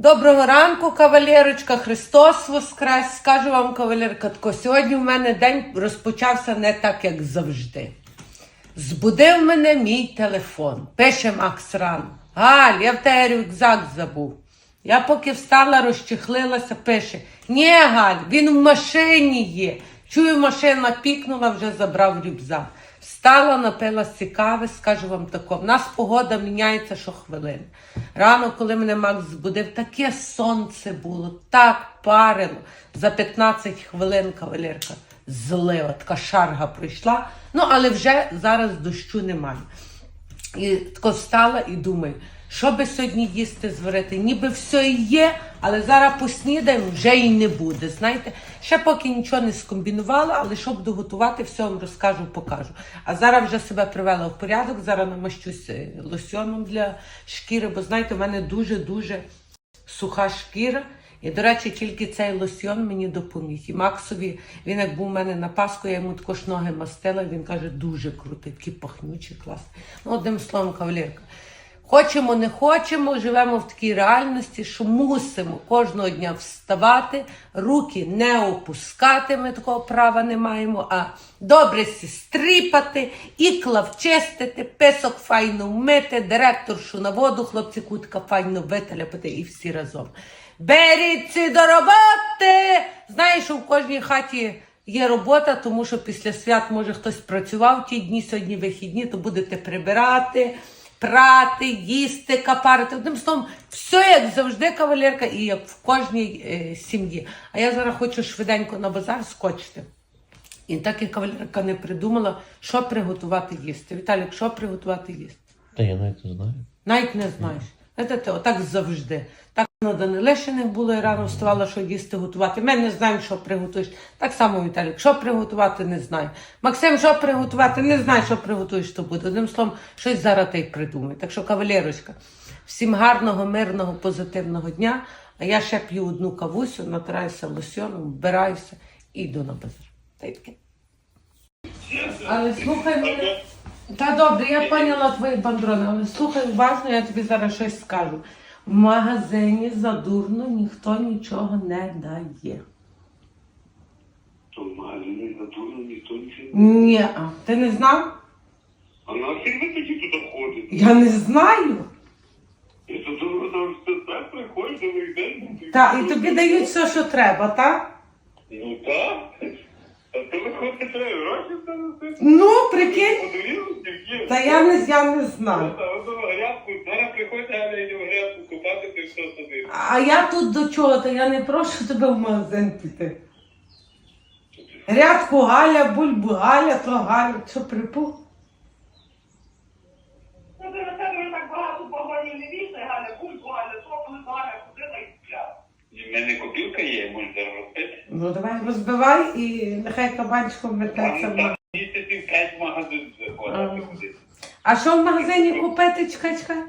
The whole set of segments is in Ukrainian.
Доброго ранку, кавалерочка, Христос Воскрес. Скажу вам, кавалерка, тако, сьогодні в мене день розпочався не так, як завжди. Збудив мене мій телефон. Пише Макс рано. Галь, я в тебе рюкзак забув. Я поки встала, розчехлилася, пише: Ні, Галь, він в машині є. Чую, машина пікнула, вже забрав рюкзак. Встала, напилась цікаве, скажу вам тако. В нас погода міняється щохвилини. Рано, коли мене Макс збудив, таке сонце було, так парило. За 15 хвилин кавалерка злива, така шарга пройшла. Ну, але вже зараз дощу немає. І тако встала і думаю, що би сьогодні їсти зварити? Ніби все і є, але зараз поснідаємо, вже і не буде. Знаєте, ще поки нічого не скомбінувала, але що буду готувати, все вам розкажу, покажу. А зараз вже себе привела в порядок, зараз намащусь е, лосьоном для шкіри, бо знаєте, в мене дуже-дуже суха шкіра. І, до речі, тільки цей лосьйон мені допоміг. І Максові, він як був у мене на Пасху, я йому також ноги мастила, він каже, дуже крутий, такий пахнючий, класний. Ну, одним словом, кавалерка. Хочемо, не хочемо, живемо в такій реальності, що мусимо кожного дня вставати, руки не опускати, ми такого права не маємо, а добре стріпати, ікла вчистити, писок файно вмити, директоршу на воду, хлопці кутка файно вителяпати і всі разом. Беріться до роботи! Знаєш, що в кожній хаті є робота, тому що після свят може хтось працював ті дні, сьогодні вихідні, то будете прибирати, прати, їсти, капарити. Одним словом, все як завжди, кавалерка, і як в кожній е, сім'ї. А я зараз хочу швиденько на базар скочити. І так як кавалерка не придумала, що приготувати їсти. Віталік, що приготувати їсти? Та я навіть не знаю. Навіть не знаєш. Знаєте, отак завжди. Так на Данилишиних було і рано вставала, що їсти готувати. Ми не знаємо, що приготуєш. Так само Віталік, що приготувати, не знаю. Максим, що приготувати, не знаю, що приготуєш, то буде. Одним словом, щось зараз ти придумай. Так що, кавалерочка, всім гарного, мирного, позитивного дня. А я ще п'ю одну кавусю, натираюся лосьоном, вбираюся і йду на базар. Та й таке. Але слухай мене. Та добре, я поняла твої бандрони, але слухай уважно, я тобі зараз щось скажу. В магазині задурно ніхто нічого не дає. То в магазині задурно ніхто нічого. не дає? Ні, а ти не знав? А нафіг ви тоді туди ходите? Я не знаю. Я то там все так приходить, новий день. Та, і тобі дають все, що треба, так? Ну так. Виходить, гроші. Ну, прикинь. Та я не, я не знаю. Грядку, зараз приходить, а не в грядку купати, ти все садити. А я тут до чого? Та я не прошу тебе в магазин піти. Рядку Галя, бульбу Галя, то Галя, що припух? Ну, ти на тебе вже так багато погонів не вішай, Галя, кульку, Галя, сопли, Галя, ходила і купляла. І в мене копілка є, можна зараз розпити. Ну давай розбивай і нехай кабанчиком мететься в. Місяців п'ять в магазин заходити ходити. А що в магазині купити? Чекай, чекай.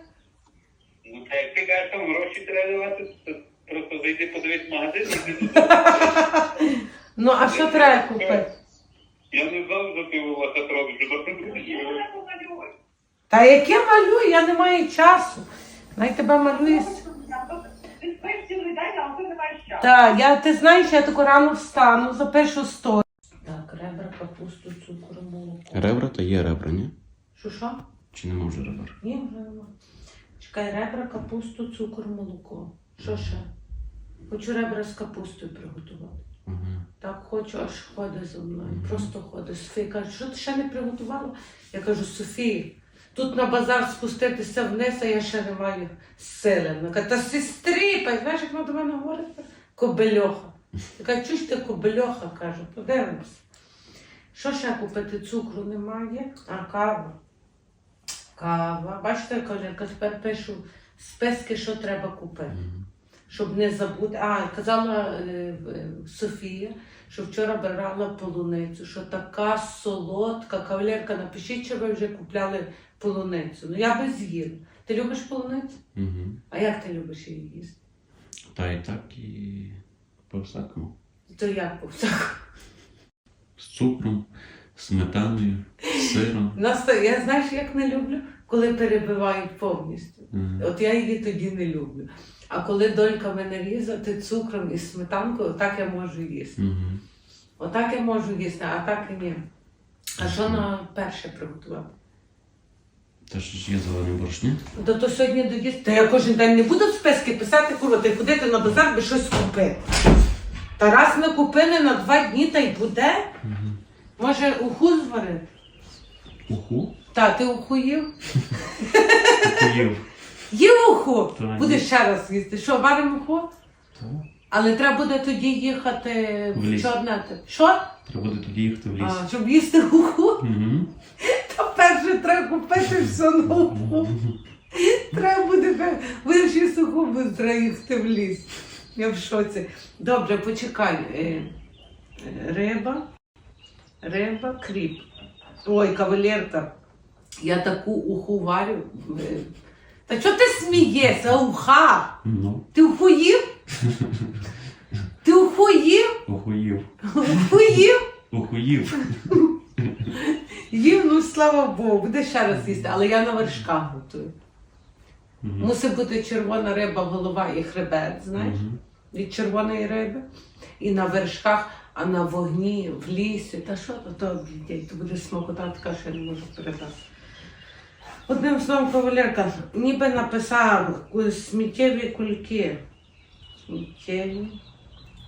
Ну, та як ти кажеш, там гроші треба давати, то просто зайди подивись магазин і ти Ну, а що треба купити? Я не знав, що ти у вас робиш. Та яке малюю, я не маю часу. Най тебе малює. Ти спиш цілий день, а ти не маєш часу. Так, я, ти знаєш, я таку рано встану, запишу сто. Так, ребра, капусту, цукор, молоко. Ребра та є ребра, ні? Що що? Чи не може ребра? Ні, вже нема. Чекай, ребра, капусту, цукор, молоко. Що ще? Хочу ребра з капустою приготувати. Угу. Так хочу, аж ходить за мною. Просто ходить. Софія каже, що ти ще не приготувала? Я кажу, Софія, тут на базар спуститися вниз, а я ще не маю сили. Вона каже, та сестріпай, знаєш, як вона до мене говорить? Кобельоха. Я кажу, чуєш ти кобельоха, кажу, подивимося. Що ще купити? Цукру немає, а кава. Кава. Бачите, колірка, тепер пишу списки, що треба купити щоб не забути. А, казала е, е, Софія, що вчора брала полуницю, що така солодка. Кавалерка, напишіть, чи ви вже купляли полуницю. Ну я би з'їла. Ти любиш полуницю? Угу. А як ти любиш її їсти? Та і так, і по всякому. То як по всякому? З цукром, сметаною, сиром. Наста- Я знаєш, як не люблю, коли перебивають повністю. Мгм. От я її тоді не люблю. А коли донька мене різати цукром і сметанкою, так я можу їсти. Мгм. Отак я можу їсти, а так і ні. А що на перше приготувати? Та що ж є зелене борошні? То, то сьогодні доїсти. Та я кожен день не буду в списки писати, курва, та й ходити на базар, би щось купити. Та раз ми купили на два дні, та й буде. Мгм. Може, уху зварити? Уху? Та, ти уху їв? Ухуїв. Їв уху! Та, Будеш ні. ще раз їсти. Що, варимо уху? Та. Але треба буде тоді їхати В в ліс. Чорне. Що? Треба буде тоді їхати в ліс. А, щоб їсти уху? Мгм. Та перше треба купити все уху. Треба буде, бо треба їхати в ліс. Я в шоці. Добре, почекай. Е, е, Риба, риба, кріп. Ой, кавалерка, я таку уху варю. Е, Та чого ти смієшся, уха? Ну, Ти уху їв? Ти уху їв? ухуїв. Ухуїв. Їв, ну слава Богу, буде ще раз їсти, але я на вершках готую. Мгм. Мусить бути червона риба, голова і хребет, знаєш, Мгм. від червоної риби. І на вершках, а на вогні, в лісі. Та що то, то, блядь, то буде смакота така, що я не можу передати. Одним словом, кавалерка, ніби написав ку- сміттєві кульки. Сміттєві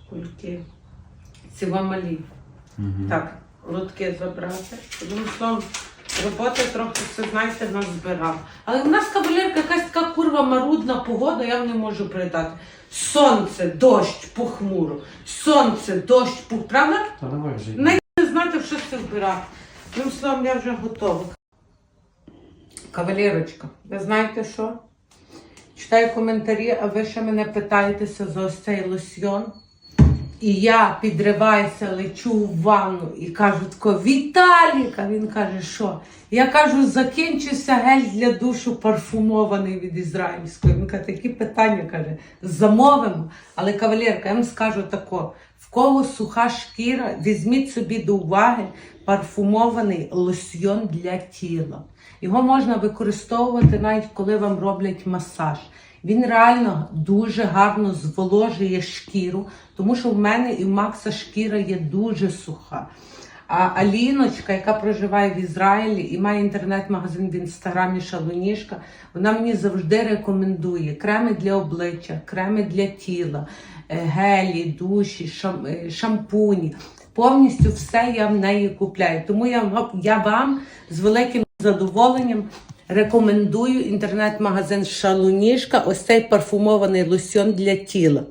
кульки. Ці малі. Мгм. Так, лотки забрати. Одним словом, роботи трохи все, знаєте, нас збирав. Але в нас кавалерка якась така курва марудна погода, я вам не можу передати. Сонце, дощ, похмуро. Сонце, дощ, похмуро. Правда? Та давай вже. Не знати, що це збирати. Одним словом, я вже готова. Кавалерочка, ви знаєте що? Читаю коментарі, а ви ще мене питаєтеся за ось цей лосьйон. І я підриваюся, лечу в ванну і кажу тако, Віталіка! Він каже, що? Я кажу, закінчився гель для душу парфумований від ізраїльської. Він каже, такі питання каже, замовимо. Але кавалерка, я вам скажу тако, в кого суха шкіра, візьміть собі до уваги парфумований лосьйон для тіла. Його можна використовувати навіть коли вам роблять масаж. Він реально дуже гарно зволожує шкіру, тому що в мене і в Макса шкіра є дуже суха. А Аліночка, яка проживає в Ізраїлі і має інтернет-магазин в інстаграмі Шалунішка, вона мені завжди рекомендує креми для обличчя, креми для тіла, е, гелі, душі, е, шампуні. Повністю все я в неї купляю. Тому я, я вам з великим задоволенням рекомендую інтернет-магазин Шалунішка, ось цей парфумований лосьон для тіла.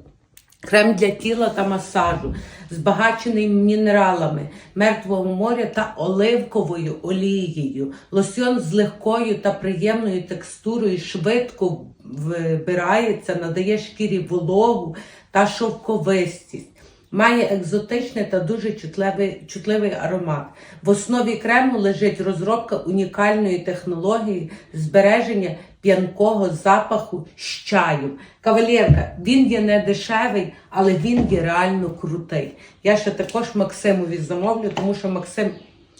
Крем для тіла та масажу, збагачений мінералами мертвого моря та оливковою олією. Лосьон з легкою та приємною текстурою швидко вбирається, надає шкірі вологу та шовковистість. Має екзотичний та дуже чутливий, чутливий аромат. В основі крему лежить розробка унікальної технології збереження п'янкого запаху з чаю. Кавалерка, він є не дешевий, але він є реально крутий. Я ще також Максимові замовлю, тому що Максим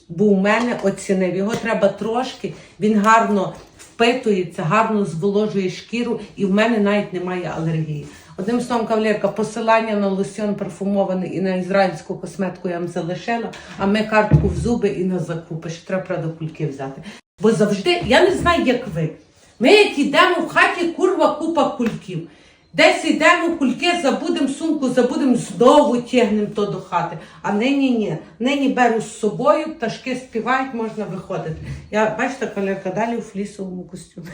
був у мене, оцінив. Його треба трошки, він гарно впитується, гарно зволожує шкіру, і в мене навіть немає алергії. Одним словом, кавалерка, посилання на лосьон парфумований і на ізраїльську косметику я вам залишила, а ми картку в зуби і на закупи. Ще треба правда кульки взяти. Бо завжди, я не знаю, як ви. Ми як йдемо в хаті, курва купа кульків. Десь йдемо, кульки, забудемо сумку, забудемо, знову тягнемо то до хати. А нині ні. Нині беру з собою, пташки співають, можна виходити. Я бачите, колірка далі у флісовому костюмі.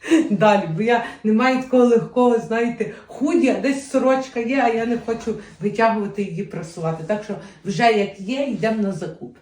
Далі, бо я не маю такого легкого, знаєте, худі, десь сорочка є, а я не хочу витягувати її прасувати. Так що вже як є, йдемо на закуп.